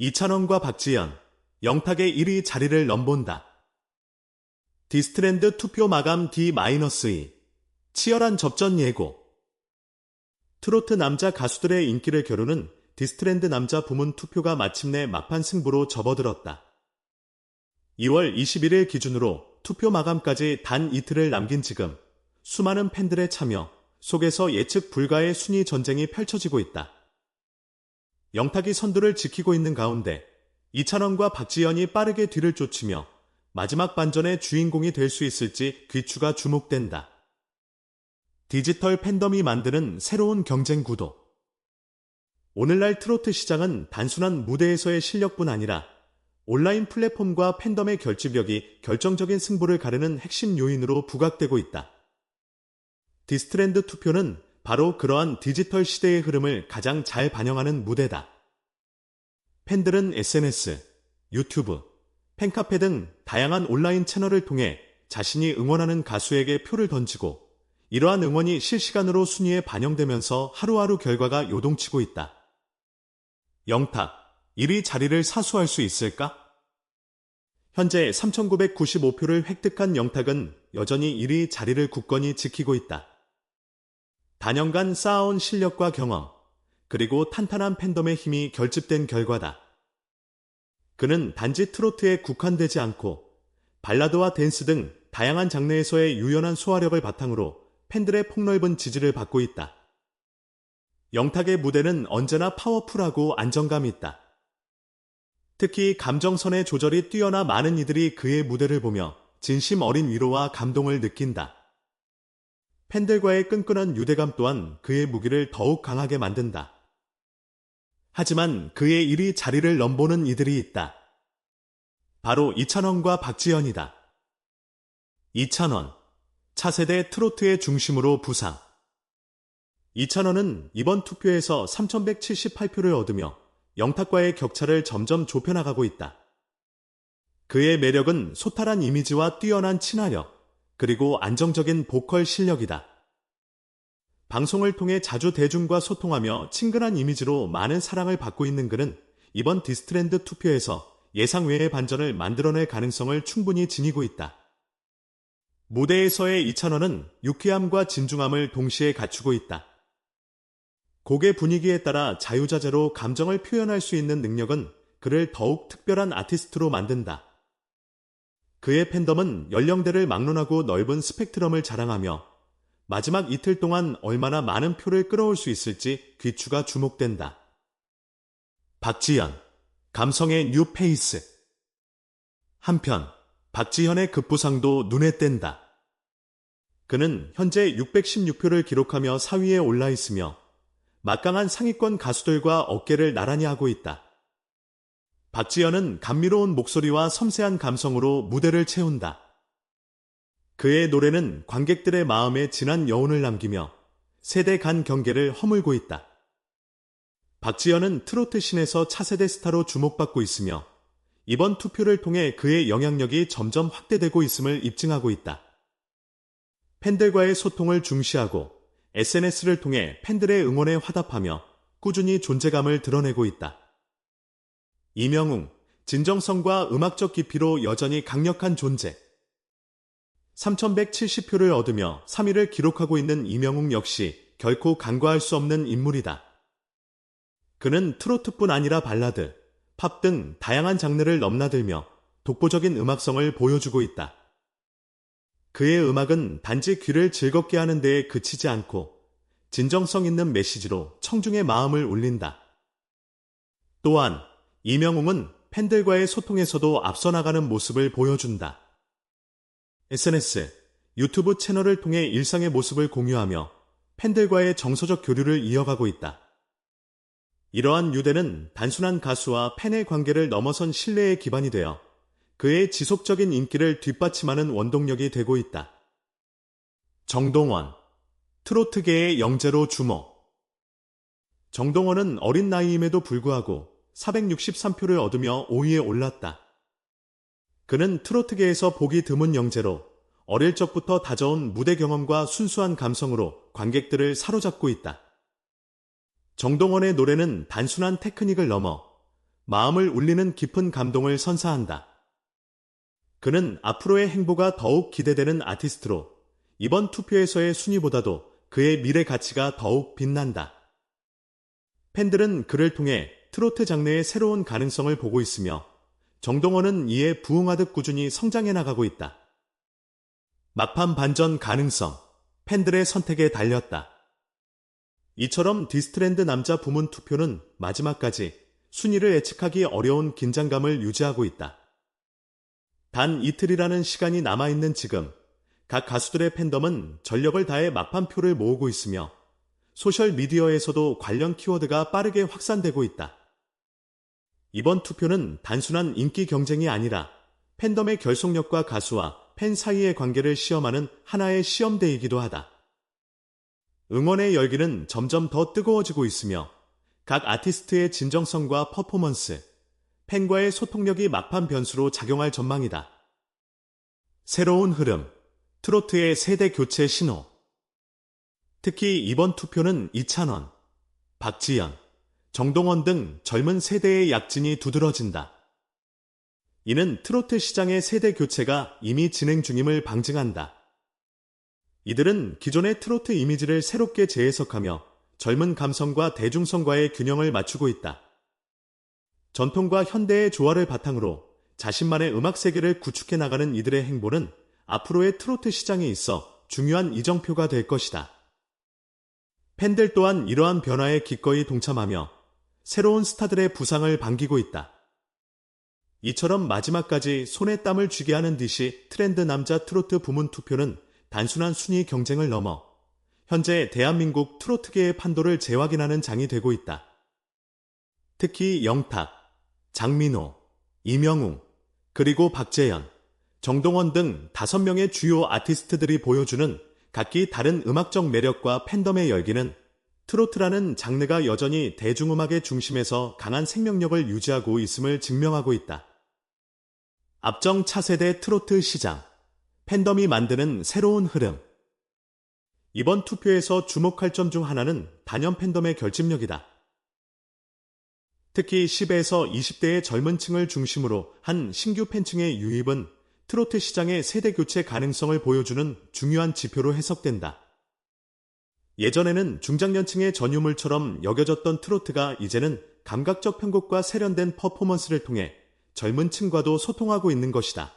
이찬원과 박지연, 영탁의 1위 자리를 넘본다. 디스트랜드 투표 마감 D-2, 치열한 접전 예고. 트로트 남자 가수들의 인기를 겨루는 디스트랜드 남자 부문 투표가 마침내 막판 승부로 접어들었다. 2월 21일 기준으로 투표 마감까지 단 이틀을 남긴 지금 수많은 팬들의 참여 속에서 예측 불가의 순위 전쟁이 펼쳐지고 있다. 영탁이 선두를 지키고 있는 가운데 이찬원과 박지연이 빠르게 뒤를 쫓으며 마지막 반전의 주인공이 될 수 있을지 귀추가 주목된다. 디지털 팬덤이 만드는 새로운 경쟁 구도. 오늘날 트로트 시장은 단순한 무대에서의 실력뿐 아니라 온라인 플랫폼과 팬덤의 결집력이 결정적인 승부를 가르는 핵심 요인으로 부각되고 있다. 디스트랜드 투표는 바로 그러한 디지털 시대의 흐름을 가장 잘 반영하는 무대다. 팬들은 SNS, 유튜브, 팬카페 등 다양한 온라인 채널을 통해 자신이 응원하는 가수에게 표를 던지고 이러한 응원이 실시간으로 순위에 반영되면서 하루하루 결과가 요동치고 있다. 영탁, 1위 자리를 사수할 수 있을까? 현재 3,995표를 획득한 영탁은 여전히 1위 자리를 굳건히 지키고 있다. 단연간 쌓아온 실력과 경험, 그리고 탄탄한 팬덤의 힘이 결집된 결과다. 그는 단지 트로트에 국한되지 않고 발라드와 댄스 등 다양한 장르에서의 유연한 소화력을 바탕으로 팬들의 폭넓은 지지를 받고 있다. 영탁의 무대는 언제나 파워풀하고 안정감이 있다. 특히 감정선의 조절이 뛰어나 많은 이들이 그의 무대를 보며 진심 어린 위로와 감동을 느낀다. 팬들과의 끈끈한 유대감 또한 그의 무기를 더욱 강하게 만든다. 하지만 그의 일이 자리를 넘보는 이들이 있다. 바로 이찬원과 박지현이다. 이찬원, 차세대 트로트의 중심으로 부상. 이찬원은 이번 투표에서 3,178표를 얻으며 영탁과의 격차를 점점 좁혀나가고 있다. 그의 매력은 소탈한 이미지와 뛰어난 친화력, 그리고 안정적인 보컬 실력이다. 방송을 통해 자주 대중과 소통하며 친근한 이미지로 많은 사랑을 받고 있는 그는 이번 디스트랜드 투표에서 예상 외의 반전을 만들어낼 가능성을 충분히 지니고 있다. 무대에서의 이찬원은 유쾌함과 진중함을 동시에 갖추고 있다. 곡의 분위기에 따라 자유자재로 감정을 표현할 수 있는 능력은 그를 더욱 특별한 아티스트로 만든다. 그의 팬덤은 연령대를 막론하고 넓은 스펙트럼을 자랑하며 마지막 이틀 동안 얼마나 많은 표를 끌어올 수 있을지 귀추가 주목된다. 박지현, 감성의 뉴 페이스. 한편, 박지현의 급부상도 눈에 띈다. 그는 현재 616표를 기록하며 4위에 올라 있으며 막강한 상위권 가수들과 어깨를 나란히 하고 있다. 박지현은 감미로운 목소리와 섬세한 감성으로 무대를 채운다. 그의 노래는 관객들의 마음에 진한 여운을 남기며 세대 간 경계를 허물고 있다. 박지현은 트로트 신에서 차세대 스타로 주목받고 있으며 이번 투표를 통해 그의 영향력이 점점 확대되고 있음을 입증하고 있다. 팬들과의 소통을 중시하고 SNS를 통해 팬들의 응원에 화답하며 꾸준히 존재감을 드러내고 있다. 이명웅, 진정성과 음악적 깊이로 여전히 강력한 존재. 3170표를 얻으며 3위를 기록하고 있는 이명웅 역시 결코 간과할 수 없는 인물이다. 그는 트로트뿐 아니라 발라드, 팝 등 다양한 장르를 넘나들며 독보적인 음악성을 보여주고 있다. 그의 음악은 단지 귀를 즐겁게 하는 데에 그치지 않고 진정성 있는 메시지로 청중의 마음을 울린다. 또한 이명웅은 팬들과의 소통에서도 앞서 나가는 모습을 보여준다. SNS, 유튜브 채널을 통해 일상의 모습을 공유하며 팬들과의 정서적 교류를 이어가고 있다. 이러한 유대는 단순한 가수와 팬의 관계를 넘어선 신뢰의 기반이 되어 그의 지속적인 인기를 뒷받침하는 원동력이 되고 있다. 정동원, 트로트계의 영재로 주목. 정동원은 어린 나이임에도 불구하고 463표를 얻으며 5위에 올랐다. 그는 트로트계에서 보기 드문 영재로 어릴 적부터 다져온 무대 경험과 순수한 감성으로 관객들을 사로잡고 있다. 정동원의 노래는 단순한 테크닉을 넘어 마음을 울리는 깊은 감동을 선사한다. 그는 앞으로의 행보가 더욱 기대되는 아티스트로 이번 투표에서의 순위보다도 그의 미래 가치가 더욱 빛난다. 팬들은 그를 통해 트로트 장르의 새로운 가능성을 보고 있으며 정동원은 이에 부응하듯 꾸준히 성장해 나가고 있다. 막판 반전 가능성, 팬들의 선택에 달렸다. 이처럼 디스트랜드 남자 부문 투표는 마지막까지 순위를 예측하기 어려운 긴장감을 유지하고 있다. 단 이틀이라는 시간이 남아있는 지금, 각 가수들의 팬덤은 전력을 다해 막판표를 모으고 있으며 소셜미디어에서도 관련 키워드가 빠르게 확산되고 있다. 이번 투표는 단순한 인기 경쟁이 아니라 팬덤의 결속력과 가수와 팬 사이의 관계를 시험하는 하나의 시험대이기도 하다. 응원의 열기는 점점 더 뜨거워지고 있으며 각 아티스트의 진정성과 퍼포먼스, 팬과의 소통력이 막판 변수로 작용할 전망이다. 새로운 흐름, 트로트의 세대 교체 신호. 특히 이번 투표는 이찬원, 박지연, 정동원 등 젊은 세대의 약진이 두드러진다. 이는 트로트 시장의 세대 교체가 이미 진행 중임을 방증한다. 이들은 기존의 트로트 이미지를 새롭게 재해석하며 젊은 감성과 대중성과의 균형을 맞추고 있다. 전통과 현대의 조화를 바탕으로 자신만의 음악 세계를 구축해 나가는 이들의 행보는 앞으로의 트로트 시장에 있어 중요한 이정표가 될 것이다. 팬들 또한 이러한 변화에 기꺼이 동참하며 새로운 스타들의 부상을 반기고 있다. 이처럼 마지막까지 손에 땀을 쥐게 하는 듯이 트렌드 남자 트로트 부문 투표는 단순한 순위 경쟁을 넘어 현재 대한민국 트로트계의 판도를 재확인하는 장이 되고 있다. 특히 영탁, 장민호, 이명웅, 그리고 박재현, 정동원 등 다섯 명의 주요 아티스트들이 보여주는 각기 다른 음악적 매력과 팬덤의 열기는 트로트라는 장르가 여전히 대중음악의 중심에서 강한 생명력을 유지하고 있음을 증명하고 있다. 앞정 차세대 트로트 시장, 팬덤이 만드는 새로운 흐름. 이번 투표에서 주목할 점 중 하나는 단연 팬덤의 결집력이다. 특히 10에서 20대의 젊은 층을 중심으로 한 신규 팬층의 유입은 트로트 시장의 세대 교체 가능성을 보여주는 중요한 지표로 해석된다. 예전에는 중장년층의 전유물처럼 여겨졌던 트로트가 이제는 감각적 편곡과 세련된 퍼포먼스를 통해 젊은 층과도 소통하고 있는 것이다.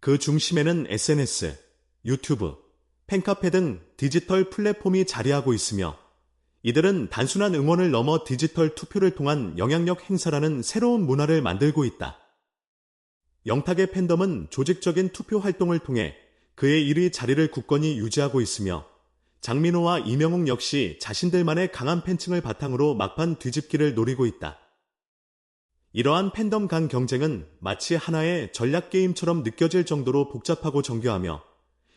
그 중심에는 SNS, 유튜브, 팬카페 등 디지털 플랫폼이 자리하고 있으며 이들은 단순한 응원을 넘어 디지털 투표를 통한 영향력 행사라는 새로운 문화를 만들고 있다. 영탁의 팬덤은 조직적인 투표 활동을 통해 그의 1위 자리를 굳건히 유지하고 있으며 장민호와 이명웅 역시 자신들만의 강한 팬층을 바탕으로 막판 뒤집기를 노리고 있다. 이러한 팬덤 간 경쟁은 마치 하나의 전략 게임처럼 느껴질 정도로 복잡하고 정교하며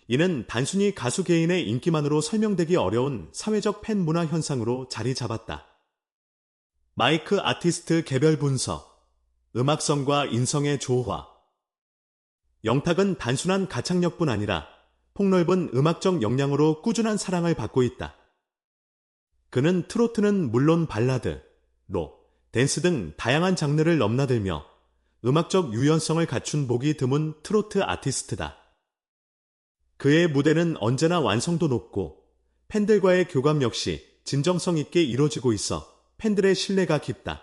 이는 단순히 가수 개인의 인기만으로 설명되기 어려운 사회적 팬 문화 현상으로 자리 잡았다. 마이크 아티스트 개별 분석, 음악성과 인성의 조화. 영탁은 단순한 가창력뿐 아니라 폭넓은 음악적 역량으로 꾸준한 사랑을 받고 있다. 그는 트로트는 물론 발라드, 록, 댄스 등 다양한 장르를 넘나들며 음악적 유연성을 갖춘 보기 드문 트로트 아티스트다. 그의 무대는 언제나 완성도 높고 팬들과의 교감 역시 진정성 있게 이루어지고 있어 팬들의 신뢰가 깊다.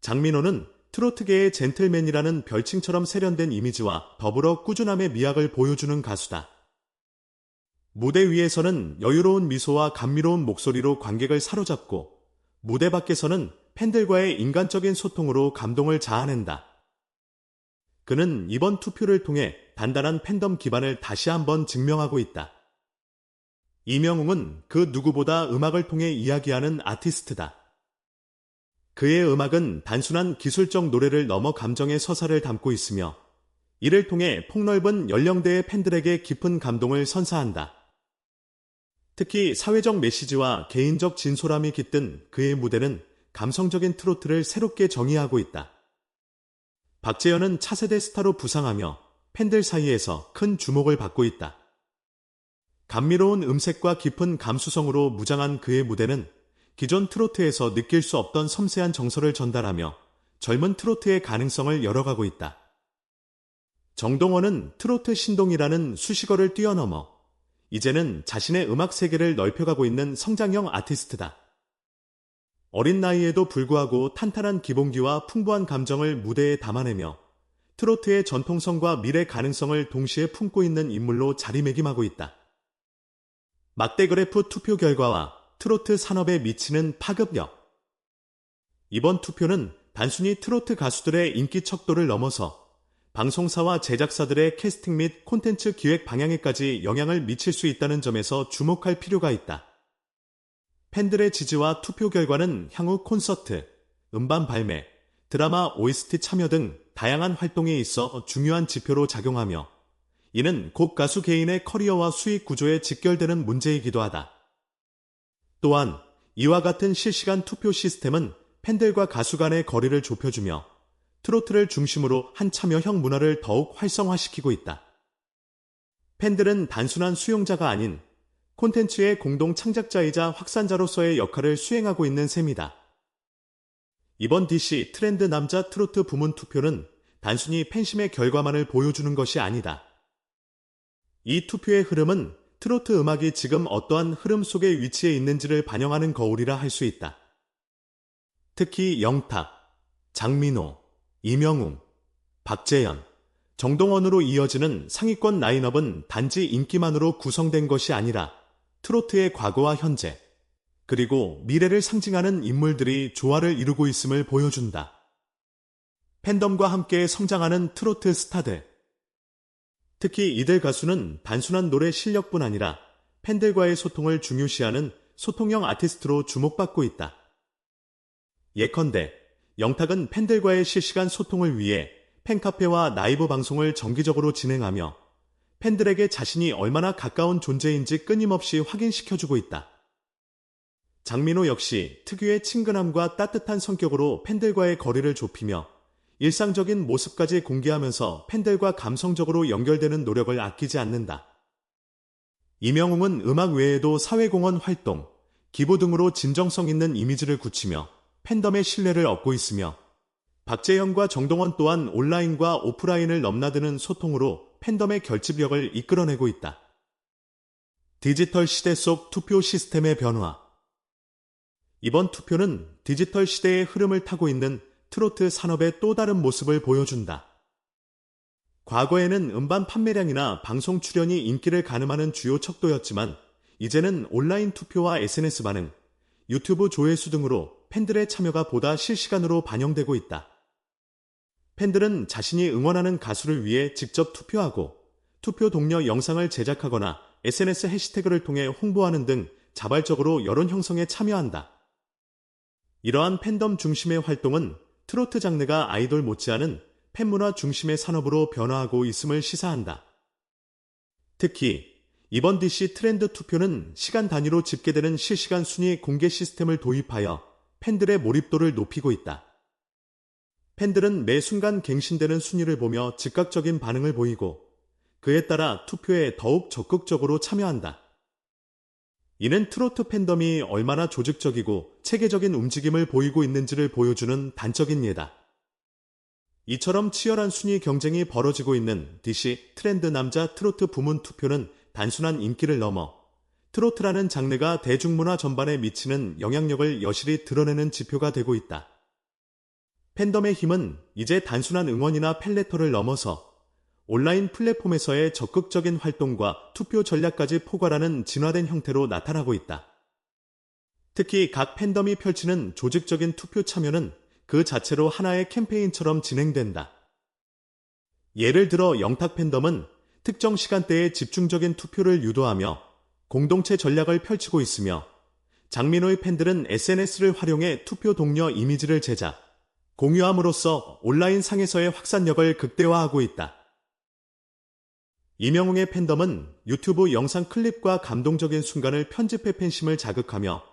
장민호는 트로트계의 젠틀맨이라는 별칭처럼 세련된 이미지와 더불어 꾸준함의 미학을 보여주는 가수다. 무대 위에서는 여유로운 미소와 감미로운 목소리로 관객을 사로잡고 무대 밖에서는 팬들과의 인간적인 소통으로 감동을 자아낸다. 그는 이번 투표를 통해 단단한 팬덤 기반을 다시 한번 증명하고 있다. 이명웅은 그 누구보다 음악을 통해 이야기하는 아티스트다. 그의 음악은 단순한 기술적 노래를 넘어 감정의 서사를 담고 있으며 이를 통해 폭넓은 연령대의 팬들에게 깊은 감동을 선사한다. 특히 사회적 메시지와 개인적 진솔함이 깃든 그의 무대는 감성적인 트로트를 새롭게 정의하고 있다. 박재현은 차세대 스타로 부상하며 팬들 사이에서 큰 주목을 받고 있다. 감미로운 음색과 깊은 감수성으로 무장한 그의 무대는 기존 트로트에서 느낄 수 없던 섬세한 정서를 전달하며 젊은 트로트의 가능성을 열어가고 있다. 정동원은 트로트 신동이라는 수식어를 뛰어넘어 이제는 자신의 음악 세계를 넓혀가고 있는 성장형 아티스트다. 어린 나이에도 불구하고 탄탄한 기본기와 풍부한 감정을 무대에 담아내며 트로트의 전통성과 미래 가능성을 동시에 품고 있는 인물로 자리매김하고 있다. 막대그래프 투표 결과와 트로트 산업에 미치는 파급력. 이번 투표는 단순히 트로트 가수들의 인기 척도를 넘어서 방송사와 제작사들의 캐스팅 및 콘텐츠 기획 방향에까지 영향을 미칠 수 있다는 점에서 주목할 필요가 있다. 팬들의 지지와 투표 결과는 향후 콘서트, 음반 발매, 드라마 OST 참여 등 다양한 활동에 있어 중요한 지표로 작용하며 이는 곡 가수 개인의 커리어와 수익 구조에 직결되는 문제이기도 하다. 또한 이와 같은 실시간 투표 시스템은 팬들과 가수 간의 거리를 좁혀주며 트로트를 중심으로 한 참여형 문화를 더욱 활성화시키고 있다. 팬들은 단순한 수용자가 아닌 콘텐츠의 공동 창작자이자 확산자로서의 역할을 수행하고 있는 셈이다. 이번 DC 트렌드 남자 트로트 부문 투표는 단순히 팬심의 결과만을 보여주는 것이 아니다. 이 투표의 흐름은 트로트 음악이 지금 어떠한 흐름 속에 위치해 있는지를 반영하는 거울이라 할 수 있다. 특히 영탁, 장민호, 이명웅, 박재현, 정동원으로 이어지는 상위권 라인업은 단지 인기만으로 구성된 것이 아니라 트로트의 과거와 현재, 그리고 미래를 상징하는 인물들이 조화를 이루고 있음을 보여준다. 팬덤과 함께 성장하는 트로트 스타들. 특히 이들 가수는 단순한 노래 실력뿐 아니라 팬들과의 소통을 중요시하는 소통형 아티스트로 주목받고 있다. 예컨대 영탁은 팬들과의 실시간 소통을 위해 팬카페와 라이브 방송을 정기적으로 진행하며 팬들에게 자신이 얼마나 가까운 존재인지 끊임없이 확인시켜주고 있다. 장민호 역시 특유의 친근함과 따뜻한 성격으로 팬들과의 거리를 좁히며 일상적인 모습까지 공개하면서 팬들과 감성적으로 연결되는 노력을 아끼지 않는다. 이명웅은 음악 외에도 사회공헌 활동, 기부 등으로 진정성 있는 이미지를 굳히며 팬덤의 신뢰를 얻고 있으며 박재현과 정동원 또한 온라인과 오프라인을 넘나드는 소통으로 팬덤의 결집력을 이끌어내고 있다. 디지털 시대 속 투표 시스템의 변화 이번 투표는 디지털 시대의 흐름을 타고 있는 트로트 산업의 또 다른 모습을 보여준다. 과거에는 음반 판매량이나 방송 출연이 인기를 가늠하는 주요 척도였지만 이제는 온라인 투표와 SNS 반응, 유튜브 조회수 등으로 팬들의 참여가 보다 실시간으로 반영되고 있다. 팬들은 자신이 응원하는 가수를 위해 직접 투표하고 투표 동료 영상을 제작하거나 SNS 해시태그를 통해 홍보하는 등 자발적으로 여론 형성에 참여한다. 이러한 팬덤 중심의 활동은 트로트 장르가 아이돌 못지않은 팬문화 중심의 산업으로 변화하고 있음을 시사한다. 특히 이번 DC 트렌드 투표는 시간 단위로 집계되는 실시간 순위 공개 시스템을 도입하여 팬들의 몰입도를 높이고 있다. 팬들은 매 순간 갱신되는 순위를 보며 즉각적인 반응을 보이고 그에 따라 투표에 더욱 적극적으로 참여한다. 이는 트로트 팬덤이 얼마나 조직적이고 체계적인 움직임을 보이고 있는지를 보여주는 단적인 예다. 이처럼 치열한 순위 경쟁이 벌어지고 있는 DC 트렌드 남자 트로트 부문 투표는 단순한 인기를 넘어 트로트라는 장르가 대중문화 전반에 미치는 영향력을 여실히 드러내는 지표가 되고 있다. 팬덤의 힘은 이제 단순한 응원이나 팬레터를 넘어서 온라인 플랫폼에서의 적극적인 활동과 투표 전략까지 포괄하는 진화된 형태로 나타나고 있다. 특히 각 팬덤이 펼치는 조직적인 투표 참여는 그 자체로 하나의 캠페인처럼 진행된다. 예를 들어 영탁 팬덤은 특정 시간대에 집중적인 투표를 유도하며 공동체 전략을 펼치고 있으며 장민호의 팬들은 SNS를 활용해 투표 동료 이미지를 제작, 공유함으로써 온라인 상에서의 확산력을 극대화하고 있다. 이명웅의 팬덤은 유튜브 영상 클립과 감동적인 순간을 편집해 팬심을 자극하며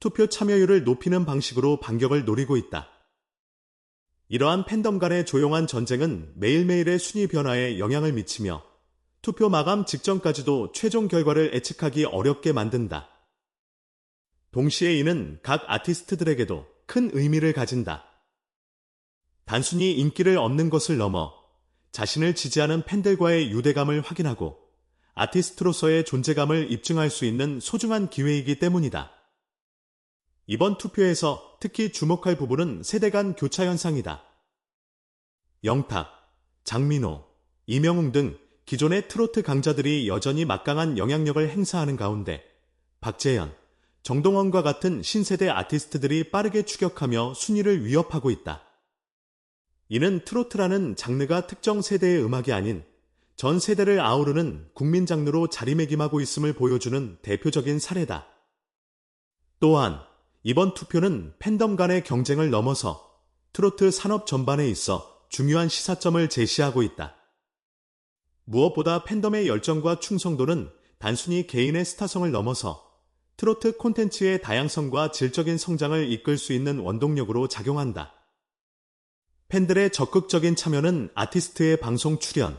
투표 참여율을 높이는 방식으로 반격을 노리고 있다. 이러한 팬덤 간의 조용한 전쟁은 매일매일의 순위 변화에 영향을 미치며 투표 마감 직전까지도 최종 결과를 예측하기 어렵게 만든다. 동시에 이는 각 아티스트들에게도 큰 의미를 가진다. 단순히 인기를 얻는 것을 넘어 자신을 지지하는 팬들과의 유대감을 확인하고 아티스트로서의 존재감을 입증할 수 있는 소중한 기회이기 때문이다. 이번 투표에서 특히 주목할 부분은 세대 간 교차 현상이다. 영탁, 장민호, 이명웅 등 기존의 트로트 강자들이 여전히 막강한 영향력을 행사하는 가운데 박재현, 정동원과 같은 신세대 아티스트들이 빠르게 추격하며 순위를 위협하고 있다. 이는 트로트라는 장르가 특정 세대의 음악이 아닌 전 세대를 아우르는 국민 장르로 자리매김하고 있음을 보여주는 대표적인 사례다. 또한 이번 투표는 팬덤 간의 경쟁을 넘어서 트로트 산업 전반에 있어 중요한 시사점을 제시하고 있다. 무엇보다 팬덤의 열정과 충성도는 단순히 개인의 스타성을 넘어서 트로트 콘텐츠의 다양성과 질적인 성장을 이끌 수 있는 원동력으로 작용한다. 팬들의 적극적인 참여는 아티스트의 방송 출연,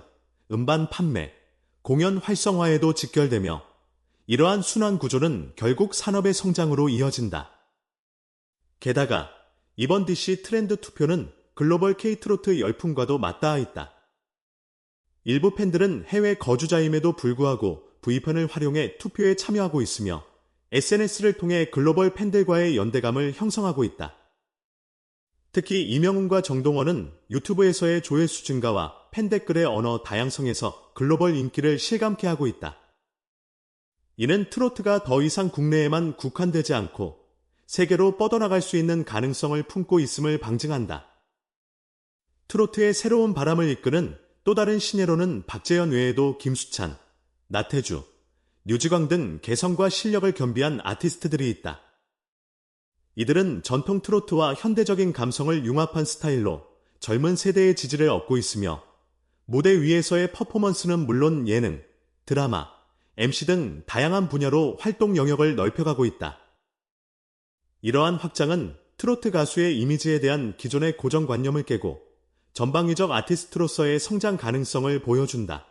음반 판매, 공연 활성화에도 직결되며 이러한 순환 구조는 결국 산업의 성장으로 이어진다. 게다가 이번 DC 트렌드 투표는 글로벌 K트로트 열풍과도 맞닿아 있다. 일부 팬들은 해외 거주자임에도 불구하고 V편을 활용해 투표에 참여하고 있으며 SNS를 통해 글로벌 팬들과의 연대감을 형성하고 있다. 특히 이명훈과 정동원은 유튜브에서의 조회수 증가와 팬 댓글의 언어 다양성에서 글로벌 인기를 실감케 하고 있다. 이는 트로트가 더 이상 국내에만 국한되지 않고 세계로 뻗어나갈 수 있는 가능성을 품고 있음을 방증한다. 트로트의 새로운 바람을 이끄는 또 다른 신예로는 박재현 외에도 김수찬, 나태주, 류지광 등 개성과 실력을 겸비한 아티스트들이 있다. 이들은 전통 트로트와 현대적인 감성을 융합한 스타일로 젊은 세대의 지지를 얻고 있으며 무대 위에서의 퍼포먼스는 물론 예능, 드라마, MC 등 다양한 분야로 활동 영역을 넓혀가고 있다. 이러한 확장은 트로트 가수의 이미지에 대한 기존의 고정관념을 깨고 전방위적 아티스트로서의 성장 가능성을 보여준다.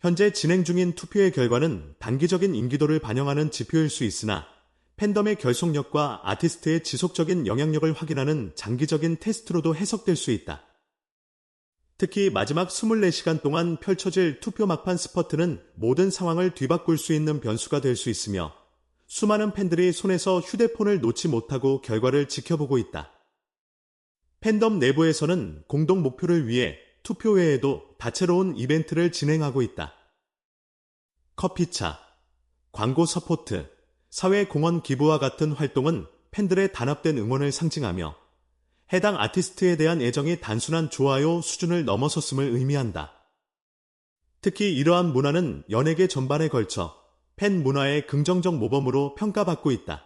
현재 진행 중인 투표의 결과는 단기적인 인기도를 반영하는 지표일 수 있으나 팬덤의 결속력과 아티스트의 지속적인 영향력을 확인하는 장기적인 테스트로도 해석될 수 있다. 특히 마지막 24시간 동안 펼쳐질 투표 막판 스퍼트는 모든 상황을 뒤바꿀 수 있는 변수가 될 수 있으며 수많은 팬들이 손에서 휴대폰을 놓지 못하고 결과를 지켜보고 있다. 팬덤 내부에서는 공동 목표를 위해 투표 외에도 다채로운 이벤트를 진행하고 있다. 커피차, 광고 서포트, 사회공헌 기부와 같은 활동은 팬들의 단합된 응원을 상징하며 해당 아티스트에 대한 애정이 단순한 좋아요 수준을 넘어섰음을 의미한다. 특히 이러한 문화는 연예계 전반에 걸쳐 팬 문화의 긍정적 모범으로 평가받고 있다.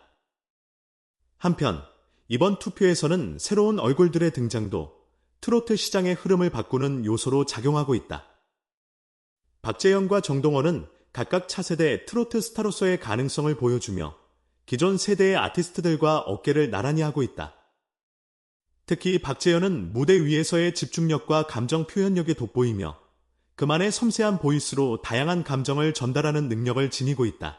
한편 이번 투표에서는 새로운 얼굴들의 등장도 트로트 시장의 흐름을 바꾸는 요소로 작용하고 있다. 박재현과 정동원은 각각 차세대 트로트 스타로서의 가능성을 보여주며 기존 세대의 아티스트들과 어깨를 나란히 하고 있다. 특히 박재현은 무대 위에서의 집중력과 감정 표현력이 돋보이며 그만의 섬세한 보이스로 다양한 감정을 전달하는 능력을 지니고 있다.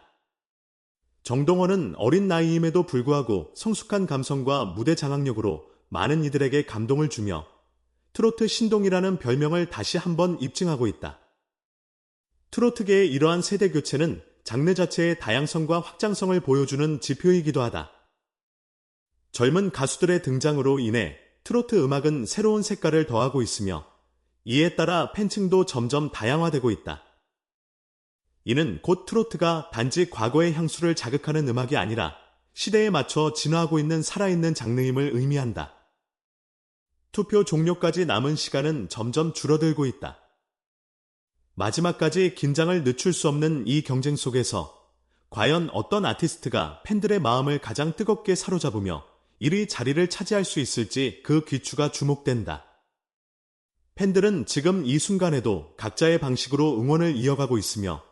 정동원은 어린 나이임에도 불구하고 성숙한 감성과 무대 장악력으로 많은 이들에게 감동을 주며 트로트 신동이라는 별명을 다시 한번 입증하고 있다. 트로트계의 이러한 세대 교체는 장르 자체의 다양성과 확장성을 보여주는 지표이기도 하다. 젊은 가수들의 등장으로 인해 트로트 음악은 새로운 색깔을 더하고 있으며 이에 따라 팬층도 점점 다양화되고 있다. 이는 곧 트로트가 단지 과거의 향수를 자극하는 음악이 아니라 시대에 맞춰 진화하고 있는 살아있는 장르임을 의미한다. 투표 종료까지 남은 시간은 점점 줄어들고 있다. 마지막까지 긴장을 늦출 수 없는 이 경쟁 속에서 과연 어떤 아티스트가 팬들의 마음을 가장 뜨겁게 사로잡으며 1위 자리를 차지할 수 있을지 그 귀추가 주목된다. 팬들은 지금 이 순간에도 각자의 방식으로 응원을 이어가고 있으며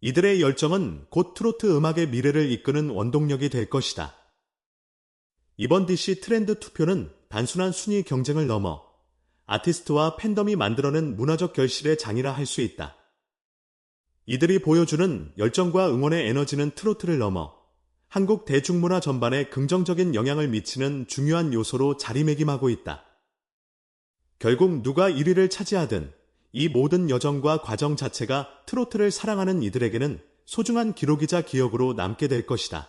이들의 열정은 곧 트로트 음악의 미래를 이끄는 원동력이 될 것이다. 이번 DC 트렌드 투표는 단순한 순위 경쟁을 넘어 아티스트와 팬덤이 만들어낸 문화적 결실의 장이라 할 수 있다. 이들이 보여주는 열정과 응원의 에너지는 트로트를 넘어 한국 대중문화 전반에 긍정적인 영향을 미치는 중요한 요소로 자리매김하고 있다. 결국 누가 1위를 차지하든 이 모든 여정과 과정 자체가 트로트를 사랑하는 이들에게는 소중한 기록이자 기억으로 남게 될 것이다.